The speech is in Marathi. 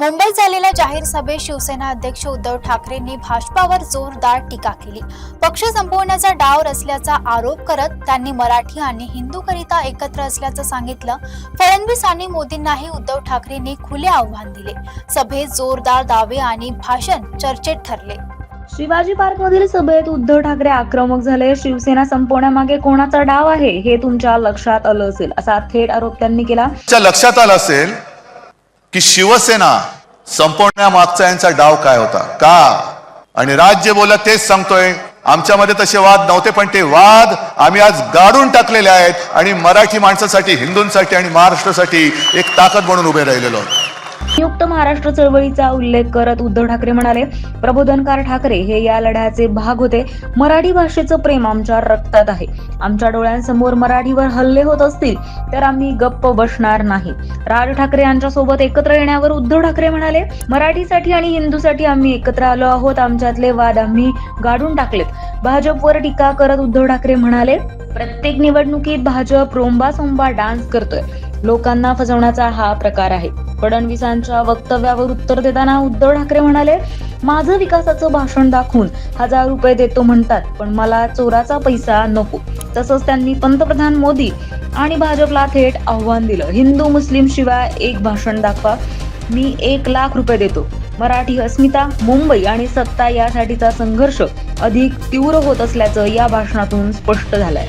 मुंबईत झालेल्या जाहीर सभेत शिवसेना अध्यक्ष उद्धव ठाकरेंनी भाजपावर जोरदार टीका केली. पक्ष संपवण्याचा डाव रचल्याचा आरोप करत त्यांनी मराठी आणि हिंदूकरिता एकत्र असल्याचं सांगितलं. फडणवीस आणि मोदींनाही उद्धव ठाकरेंनी खुले आव्हान दिले. सभेत जोरदार दावे आणि भाषण चर्चेत ठरले. शिवाजी पार्क मधील सभेत उद्धव ठाकरे आक्रमक झाले. शिवसेना संपवण्यामागे कोणाचा डाव आहे हे तुमच्या लक्षात आलं असेल असा थेट आरोप त्यांनी केला. लक्षात आलं असेल की शिवसेना संपवण्यामागचा यांचा डाव काय होता? का? आणि राज्य बोलत तेच सांगतोय. आमच्यामध्ये तसे वाद नव्हते पण ते वाद आम्ही आज गाडून टाकलेले आहेत. आणि मराठी माणसासाठी हिंदूंसाठी आणि महाराष्ट्रासाठी एक ताकद म्हणून उभे राहिलेलो आहोत. संयुक्त महाराष्ट्र चळवळीचा उल्लेख करत उद्धव ठाकरे म्हणाले प्रबोधनकार ठाकरे हे या लढ्याचे भाग होते. मराठी भाषेचं प्रेम आमच्या रक्तात आहे. आमच्या डोळ्यांसमोर मराठीवर हल्ले होत असतील तर आम्ही गप्प बसणार नाही. राज ठाकरे यांच्या सोबत एकत्र येण्यावर उद्धव ठाकरे म्हणाले मराठीसाठी आणि हिंदूसाठी आम्ही एकत्र आलो आहोत. आमच्यातले वाद आम्ही गाडून टाकलेत. भाजपवर टीका करत उद्धव ठाकरे म्हणाले प्रत्येक निवडणुकीत भाजप रोंबा सोंबा डान्स करतोय. लोकांना फसवण्याचा हा प्रकार आहे. फडणवीसांच्या वक्तव्यावर उत्तर देताना उद्धव ठाकरे म्हणाले माझं विकासाचं भाषण दाखवून हजार रुपये देतो म्हणतात पण मला चोराचा पैसा नको. तसंच त्यांनी पंतप्रधान मोदी आणि भाजपला थेट आव्हान दिलं. हिंदू मुस्लिम शिवाय एक भाषण दाखवा मी एक लाख रुपये देतो. मराठी अस्मिता मुंबई आणि सत्ता यासाठीचा संघर्ष अधिक तीव्र होत असल्याचं या भाषणातून स्पष्ट झालंय.